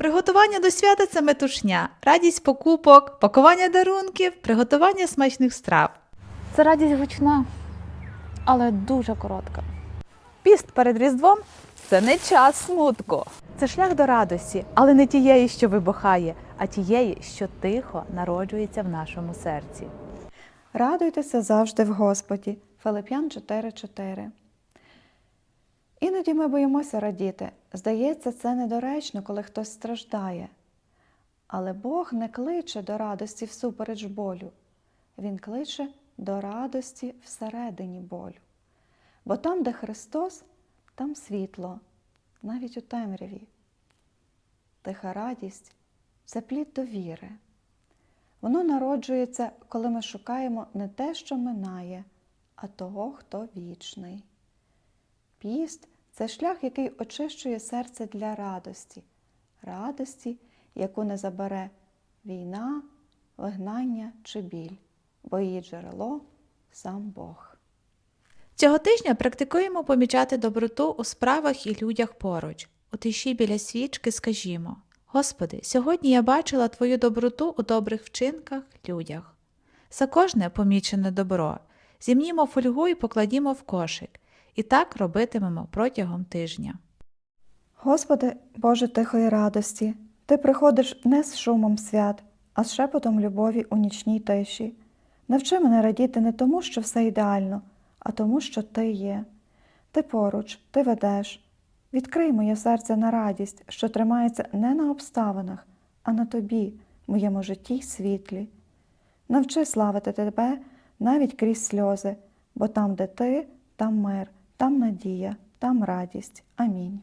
Приготування до свята це метушня, радість покупок, пакування дарунків, приготування смачних страв. Це радість гучна, але дуже коротка. Піст перед Різдвом це не час смутку. Це шлях до радості, але не тієї, що вибухає, а тієї, що тихо народжується в нашому серці. Радуйтеся завжди в Господі. Филип'ян 4.4. Іноді ми боїмося радіти. Здається, це недоречно, коли хтось страждає. Але Бог не кличе до радості всупереч болю. Він кличе до радості всередині болю. Бо там, де Христос, там світло, навіть у темряві. Тиха радість це плід довіри. Воно народжується, коли ми шукаємо не те, що минає, а того, хто вічний. Піст це шлях, який очищує серце для радості, радості, яку не забере війна, вигнання чи біль, бо її джерело сам Бог. Цього тижня практикуємо помічати доброту у справах і людях поруч. У тиші біля свічки скажімо: Господи, сьогодні я бачила Твою доброту у добрих вчинках, людях. За кожне помічене добро зімнімо фольгу і покладімо в кошик, і так робитимемо протягом тижня. Господи, Боже тихої радості, Ти приходиш не з шумом свят, а з шепотом любові у нічній тиші. Навчи мене радіти не тому, що все ідеально, а тому, що Ти є. Ти поруч, Ти ведеш. Відкрий моє серце на радість, що тримається не на обставинах, а на Тобі, моєму житті й світлі. Навчи славити Тебе навіть крізь сльози, бо там, де Ти, там мир, там надія, там радість. Амінь.